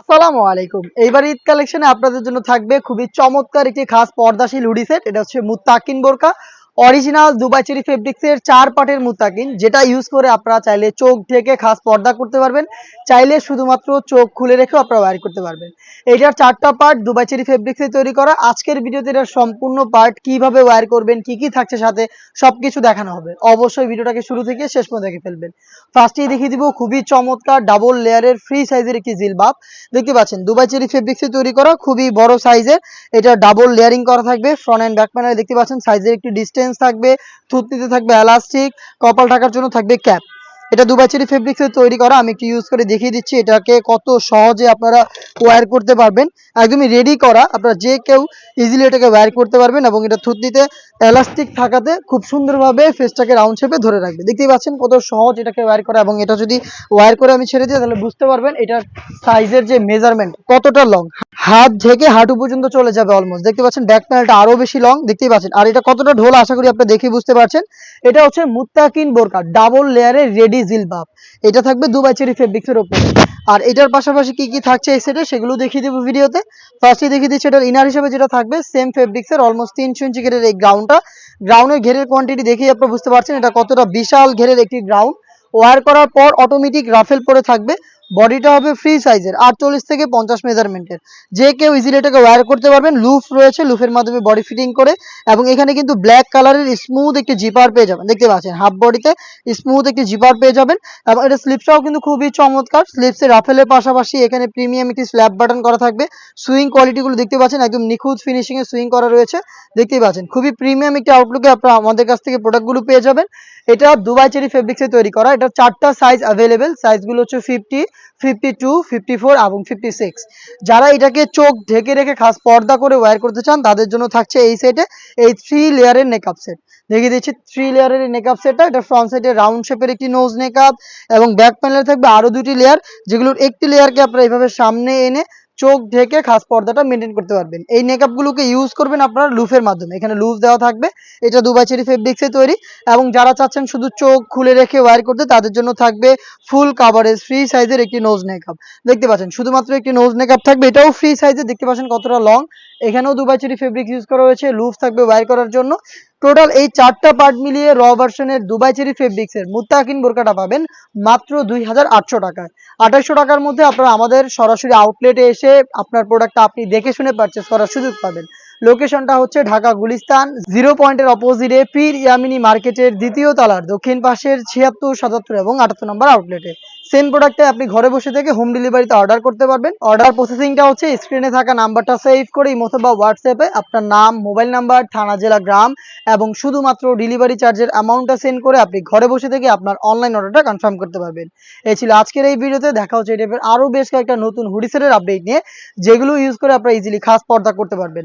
আসসালামু আলাইকুম। এইবার ঈদ কালেকশনে আপনাদের জন্য থাকবে খুবই চমৎকার একটি খাস পর্দাশীল হুডি সেট এটা হচ্ছে মুত্তাকিন বোরকা অরিজিনাল দুবাই চেরি ফেব্রিক্সের চার পাটের মুত্তাকিন, যেটা ইউজ করে আপনারা চাইলে চোখ ঢেকে খাস পর্দা করতে পারবেন, চাইলে শুধুমাত্র চোখ খুলে রেখেও আপনারা ওয়্যার করতে পারবেন। এটার চারটা পার্ট দুবাই চেরি ফেব্রিক্সে তৈরি করা। আজকের ভিডিওতে এটার সম্পূর্ণ পার্ট কীভাবে ওয়্যার করবেন, কি কি থাকছে সাথে, সবকিছু দেখানো হবে। অবশ্যই ভিডিওটাকে শুরু থেকে শেষ পর্যন্ত দেখে ফেলবেন। ফার্স্টেই দেখিয়ে দিব, খুবই চমৎকার ডাবল লেয়ারের ফ্রি সাইজের একটি জিলবাব। দেখতে পাচ্ছেন, দুবাই চেরি ফেব্রিক্সে তৈরি করা, খুবই বড় সাইজের এটা ডাবল লেয়ারিং করা থাকবে ফ্রন্ট এন্ড ব্যাক প্যানেলে দেখতে পাচ্ছেন সাইজের একটি ডিস্টেন্স থাকবে থুতনিতে থাকবে এলাস্টিক কপাল ঢাকার জন্য থাকবে ক্যাপ এটা দুবাই চেরি ফেব্রিক্সে তৈরি করা, আমি একটু ইউজ করে দেখিয়ে দিচ্ছি, এটাকে কত সহজে আপনারা ওয়্যার করতে পারবেন। একদমই রেডি করা, আপনারা যে কেউ ইজিলি এটাকে ওয়্যার করতে পারবেন এবং এটা থুতনিতে এলাস্টিক থাকাতে খুব সুন্দরভাবে ফেসটাকে রাউন্ড শেপে ধরে রাখবে। দেখতেই পাচ্ছেন কত সহজ এটাকে ওয়্যার করা এবং এটা যদি ওয়্যার করে আমি ছেড়ে দিই, তাহলে বুঝতে পারবেন এটার সাইজের যে মেজারমেন্ট কতটা লং হাত ঢেকে হাঁটু পর্যন্ত চলে যাবে অলমোস্ট দেখতে পাচ্ছেন ব্যাক প্যানেলটা আরও বেশি লং দেখতেই পাচ্ছেন। আর এটা কতটা ঢোল আশা করি আপনি দেখে বুঝতে পারছেন। এটা হচ্ছে মুত্তাকিন বোরকা ডাবল লেয়ারের রেডি জিলবাব এটা থাকবে দুবাই চেরি ফেব্রিক্সের ওপরে। আর এটার পাশাপাশি কি কি থাকছে এই সেটে, সেগুলো দেখিয়ে দেবো ভিডিওতে। ফার্স্টে দেখিয়ে দিচ্ছি এটার ইনার হিসেবে যেটা থাকবে সেম ফেব্রিক্সের অলমোস্ট তিনশো ইঞ্চি ঘেরের এই গ্রাউন্ডটা গ্রাউন্ডের ঘেরের কোয়ান্টিটি দেখেই আপনারা বুঝতে পারছেন, এটা কতটা বিশাল ঘেরের একটি গ্রাউন্ড ওয়ার করার পর অটোমেটিক রাফেল পরে থাকবে। বডিটা হবে ফ্রি সাইজের আটচল্লিশ থেকে পঞ্চাশ মেজারমেন্টের যে কেউ ইজিলি এটাকে ওয়্যার করতে পারবেন লুফ রয়েছে লুফের মাধ্যমে বডি ফিটিং করে, এবং এখানে কিন্তু ব্ল্যাক কালারের স্মুথ একটি জিপার পেয়ে যাবেন। দেখতে পাচ্ছেন হাফ বডিতে স্মুথ একটি জিপার পেয়ে যাবেন, এবং এটা স্লিপসটাও কিন্তু খুবই চমৎকার। স্লিপসের রাফেলের পাশাপাশি এখানে প্রিমিয়াম একটি স্ল্যাব বাটন করা থাকবে। সুইং কোয়ালিটিগুলো দেখতে পাচ্ছেন, একদম নিখুঁত ফিনিশিং এ সুইং করা রয়েছে। দেখতেই পাচ্ছেন, খুবই প্রিমিয়াম একটি আউটলুকে আপনারা আমাদের কাছ থেকে প্রোডাক্টগুলো পেয়ে যাবেন। এটা দুবাই চেরি ফেব্রিক্সে তৈরি করা, এটা চারটা সাইজ অ্যাভেলেবেল সাইজগুলো হচ্ছে fifty fifty two fifty four এবং ফিফটি সিক্স যারা এটাকে চোখ ঢেকে রেখে খাস পর্দা করে ওয়্যার করতে চান, তাদের জন্য থাকছে এই সেটে এই থ্রি লেয়ারের নেকআপ সেট দেখিয়ে দিচ্ছি থ্রি লেয়ারের নেকআপ সেটটা এটা ফ্রন্ট সাইডে রাউন্ড শেপের একটি নোজ নেকআপ এবং ব্যাক প্যানেলে থাকবে আরও দুটি লেয়ার যেগুলোর একটি লেয়ারকে আপনারা এইভাবে সামনে এনে চোখ ঢেকে খাস পর্দাটা মেনটেন করতে পারবেন। এই মেকআপগুলোকে ইউজ করবেন আপনারা লুফের মাধ্যমে। এখানে লুফ দেওয়া থাকবে। এটা দুবাই চেরি ফেব্রিক্সে তৈরি। এবং যারা চাচ্ছেন শুধু চোখ খুলে রেখে ওয়ার করতে, তাদের জন্য থাকবে ফুল কাভারেজ ফ্রি সাইজের একটি নোজ মেকআপ দেখতে পাচ্ছেন, শুধুমাত্র একটি নোজ মেকআপ থাকবে। এটাও ফ্রি সাইজের দেখতে পাচ্ছেন কতটা লং এখানেও দুবাই চেরি ফেব্রিক ইউজ করা হয়েছে লুফ থাকবে ওয়ার করার জন্য। টোটাল এই চারটা পার্ট মিলিয়ে র ভার্সনের দুবাই চেরি ফেব্রিক্সের মুত্তাকিন বোরকাটা পাবেন মাত্র দুই হাজার আটশো টাকায়। আঠাশশো টাকার মধ্যে আপনারা আমাদের সরাসরি আউটলেটে এসে আপনার প্রোডাক্টটা আপনি দেখে শুনে পারচেস করার সুযোগ পাবেন। লোকেশনটা হচ্ছে ঢাকা গুলিস্তান, জিরো পয়েন্টের অপোজিটে পীর ইয়ামিনী মার্কেটের দ্বিতীয় তলার, দক্ষিণ পাশের ছিয়াত্তর, সাতাত্তর এবং আটাত্তর নম্বর আউটলেটে সেম প্রোডাক্টে আপনি ঘরে বসে থেকে হোম ডেলিভারিতে অর্ডার করতে পারবেন। অর্ডার প্রসেসিংটা হচ্ছে স্ক্রিনে থাকা নাম্বারটা সেভ করে ইমোতে বা হোয়াটসঅ্যাপে আপনার নাম মোবাইল নাম্বার থানা, জেলা, গ্রাম এবং শুধুমাত্র ডেলিভারি চার্জের অ্যামাউন্টটা সেন্ড করে আপনি ঘরে বসে থেকে আপনার অনলাইন অর্ডারটা কনফার্ম করতে পারবেন। এই ছিল আজকের এই ভিডিওতে দেখা হচ্ছে এই টাইপের আরও বেশ কয়েকটা নতুন হুডিসেলের আপডেট নিয়ে, যেগুলো ইউজ করে আপনারা ইজিলি খাস পর্দা করতে পারবেন।